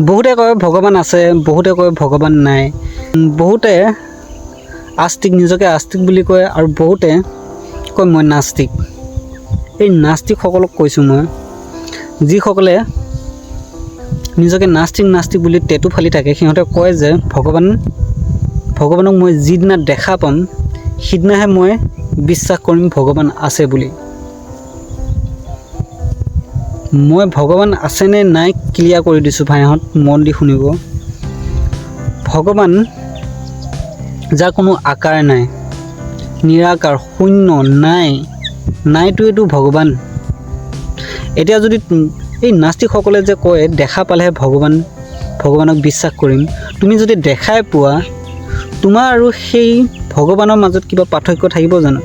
বহুতে কয় ভগৱান আছে, বহুতে কয় ভগৱান নাই। বহুতে আস্তিক, নিজকে আস্তিক বুলি কয় আৰু বহুতে কয় মই নাস্তিক। এই নাস্তিকসকলক কৈছোঁ মই, যিসকলে নিজকে নাস্তিক নাস্তিক বুলি টেটু ফালি থাকে, সিহঁতে কয় যে, ভগৱান, ভগৱানক মই যিদিনা দেখা পাম, সিদিনাহে মই বিশ্বাস কৰিম ভগৱান আছে বুলি। মই ভগৱান আছেনে নাই ক্লিয়াৰ কৰি দিছোঁ ভাইহঁত, মন দি শুনিব। ভগৱান যাৰ কোনো আকাৰ নাই, নিৰাকাৰ, শূন্য, নাই নাইটোৱেতো ভগৱান। এতিয়া যদি এই নাস্তিকসকলে যে কয়, দেখা পালেহে ভগৱান, ভগৱানক বিশ্বাস কৰিম। তুমি যদি দেখাই পোৱা, তোমাৰ আৰু সেই ভগৱানৰ মাজত কিবা পাৰ্থক্য থাকিব জানো?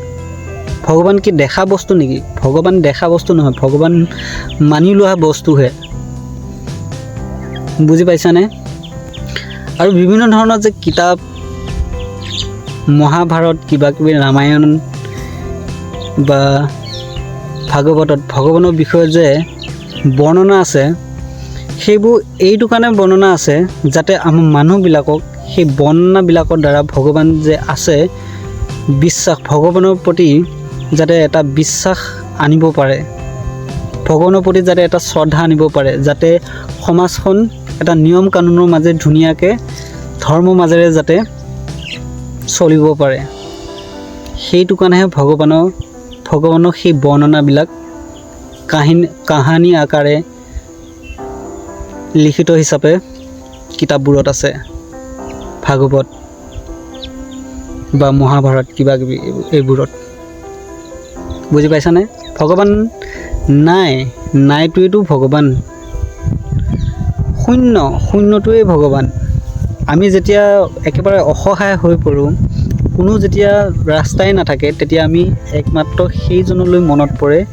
ভগৱান কি দেখা বস্তু নেকি? ভগৱান দেখা বস্তু নহয়, ভগৱান মানি লোৱা বস্তুহে। বুজি পাইছানে? আৰু বিভিন্ন ধৰণৰ যে কিতাপ, মহাভাৰত কিবা কিবি ৰামায়ণ বা ভাগৱতত, ভগৱানৰ বিষয়ে যে বৰ্ণনা আছে, সেইবোৰ এইটো কাৰণে বৰ্ণনা আছে যাতে আমাৰ মানুহবিলাকক সেই বৰ্ণনাবিলাকৰ দ্বাৰা ভগৱান যে আছে, বিশ্বাস, ভগৱানৰ প্ৰতি যাতে এটা বিশ্বাস আনিব পাৰে। ভগৱানৰ প্ৰতি যাতে এটা শ্ৰদ্ধা আনিব পাৰে, যাতে সমাজখন এটা নিয়ম কানুনৰ মাজে ধুনীয়াকৈ ধৰ্মৰ মাজেৰে যাতে চলিব পাৰে। সেইটো কাৰণেহে ভগৱানৰ ভগৱানৰ সেই বৰ্ণনাবিলাক কাহিনী, কাহানী আকাৰে লিখিত হিচাপে কিতাপবোৰত আছে। ভাগৱত বা মহাভাৰত কিবা কিবি এইবোৰত। বুজি পাইছানে? ভগৱান নাই নাইটোৱেতো ভগৱান। শূন্য, শূন্যটোৱেই ভগৱান। আমি যেতিয়া একেবাৰে অসহায় হৈ পৰোঁ, কোনো যেতিয়া ৰাস্তাই নাথাকে, তেতিয়া আমি একমাত্ৰ সেইজনলৈ মনত পৰে,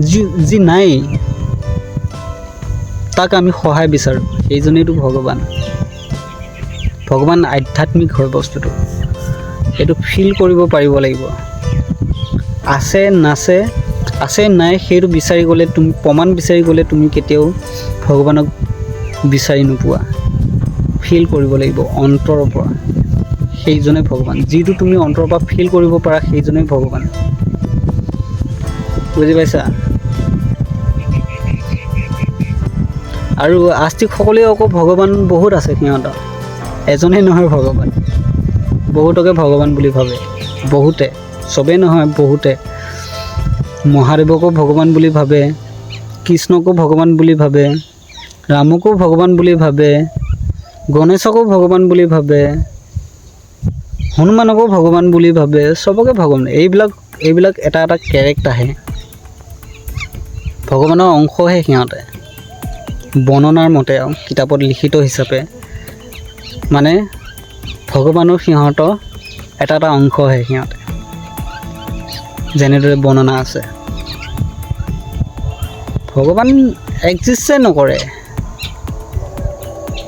যি যি নাই, তাক আমি সহায় বিচাৰোঁ। সেইজনেইতো ভগৱান। ভগৱান আধ্যাত্মিক হয় বস্তুটো। এইটো ফিল কৰিব পাৰিব লাগিব। আছে, নাছে, আছে নাই সেইটো বিচাৰি গ'লে তুমি, প্ৰমাণ বিচাৰি গ'লে তুমি কেতিয়াও ভগৱানক বিচাৰি নোপোৱা। ফিল কৰিব লাগিব অন্তৰৰ পৰা। সেইজনে ভগৱান। যিটো তুমি অন্তৰৰ পৰা ফিল কৰিব পাৰা সেইজনেই ভগৱান। বুজি পাইছা? আৰু আস্তিকসকলেও আকৌ ভগৱান বহুত আছে সিহঁতৰ। এজনেই নহয় ভগৱান। বহুতকে ভগৱান বুলি ভাবে। বহুতে। চবেই নহয়, বহুতে। মহাদেৱকো ভগৱান বুলি ভাবে, কৃষ্ণকো ভগৱান বুলি ভাবে, ৰামকো ভগৱান বুলি ভাবে, গণেশকো ভগৱান বুলি ভাবে, হনুমানকো ভগৱান বুলি ভাবে, চবকে ভগৱান। এইবিলাক এইবিলাক এটা এটা কেৰেক্টাৰহে ভগৱানৰ অংশহে সিহঁতে। বৰ্ণনাৰ মতে আৰু কিতাপত লিখিত হিচাপে। মানে ভগৱানৰ সিহঁতৰ এটা এটা অংশহে সিহঁতে। যেনেদৰে বৰ্ণনা আছে। ভগৱান একজিষ্টে নকৰে।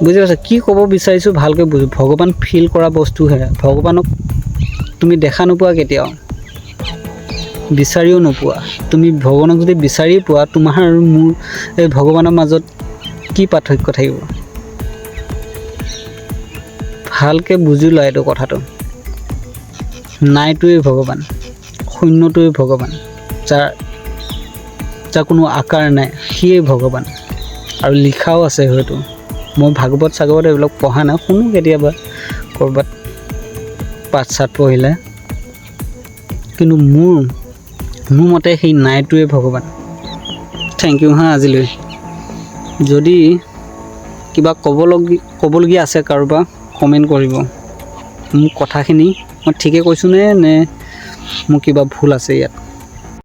বুজি পাইছা? কি ক'ব বিচাৰিছোঁ ভালকৈ বুজো, ভগৱান ফিল কৰা বস্তুহে। ভগৱানক তুমি দেখা নোপোৱা কেতিয়াও। বিচাৰিও নোপোৱা। তুমি ভগৱানক যদি বিচাৰি পোৱা, তোমাৰ আৰু মোৰ, এই ভগৱানৰ মাজত কি পাৰ্থক্য থাকিব? ভালকৈ বুজি লোৱা এইটো কথাটো। নাইটোৱেই ভগৱান। শূন্যটোৱেই ভগৱান। যাৰ যাৰ কোনো আকাৰ নাই, সিয়েই ভগৱান। আৰু লিখাও আছে হয়তো। মই ভাগৱত চাগৱত এইবিলাক পঢ়া নাই, শুনো কেতিয়াবা, ক'ৰবাত পাঠ চাত পঢ়িলে। কিন্তু মোৰ মোৰ মতে সেই নাইটোৱে ভগৱান। থেংক ইউ হা, আজিলৈ। যদি কিবা ক'বলগীয়া ক'বলগীয়া আছে কাৰোবাৰ কমেণ্ট কৰিব। মোক কথাখিনি মই ঠিকে কৈছোঁনে নে মোৰ কিবা ভুল আছে ইয়াত।